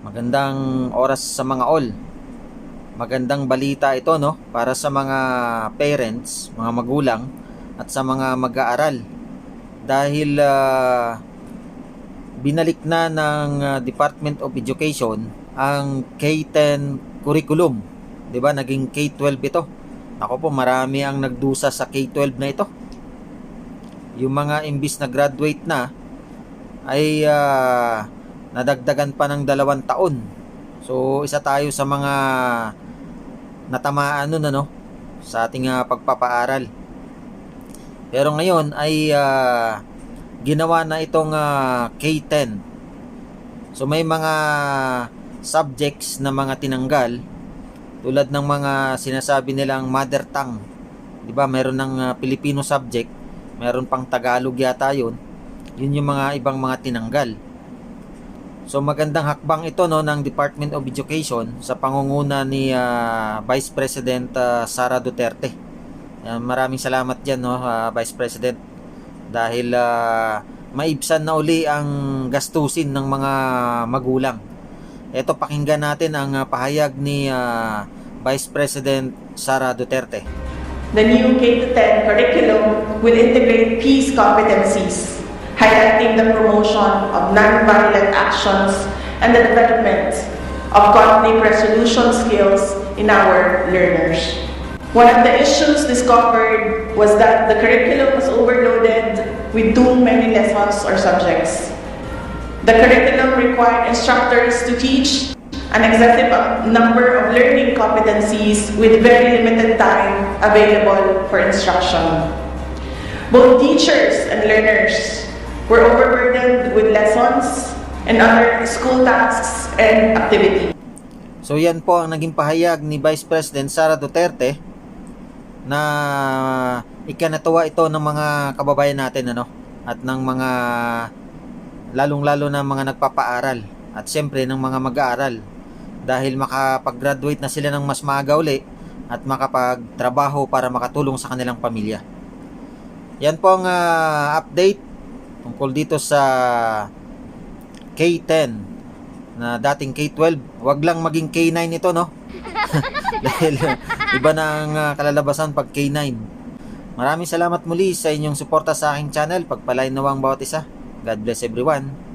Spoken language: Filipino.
Magandang oras sa mga all. Magandang balita ito no para sa mga parents, mga magulang at sa mga mag-aaral. Dahil ah, binalik na ng ah, Department of Education ang K-10 curriculum. 'Di ba? Naging K-12 ito. Ako po, marami ang nagdusa sa K-12 na ito. Yung mga imbis na graduate na ay ah, nadagdagan pa ng dalawang taon. So, isa tayo sa mga natamaan nun ano, sa ating ah, pagpapaaral. Pero ngayon ay ah, ginawa na itong ah, K10. So, may mga subjects na mga tinanggal tulad ng mga sinasabi nilang mother tongue. 'Di ba? Meron ng ah, Filipino subject, meron pang Tagalog yata 'yun. Yun yung mga ibang mga tinanggal. So magandang hakbang ito no ng Department of Education sa pangunguna ni ah, Vice President ah, Sara Duterte. Yan, maraming salamat diyan no ah, Vice President dahil ah, maibsan na uli ang gastusin ng mga magulang. Ito pakinggan natin ang ah, pahayag ni ah, Vice President Sara Duterte. The new K-10 curriculum will integrate peace competencies, highlighting the promotion nonviolent actions and the development of conflict resolution skills in our learners. One of the issues discovered was that the curriculum was overloaded with too many lessons or subjects. The curriculum required instructors to teach an excessive number of learning competencies with very limited time available for instruction. Both teachers and learners were overburdened with lessons and other school tasks and activities. So yan po ang naging pahayag ni Vice President Sara Duterte na ikanatuwa ito ng mga kababayan natin ano at ng mga lalong-lalo na mga nagpapaaral at siyempre ng mga mag-aaral dahil makapag-graduate na sila ng mas maaga uli at makapagtrabaho para makatulong sa kanilang pamilya. Yan po ang ah, update tungkol dito sa K10 na dating K12. Wag lang maging K9 ito, no? Dahil iba na ang uh, kalalabasan pag K9. Maraming salamat muli sa inyong suporta sa aking channel. Pagpalain nawang bawat isa. God bless everyone.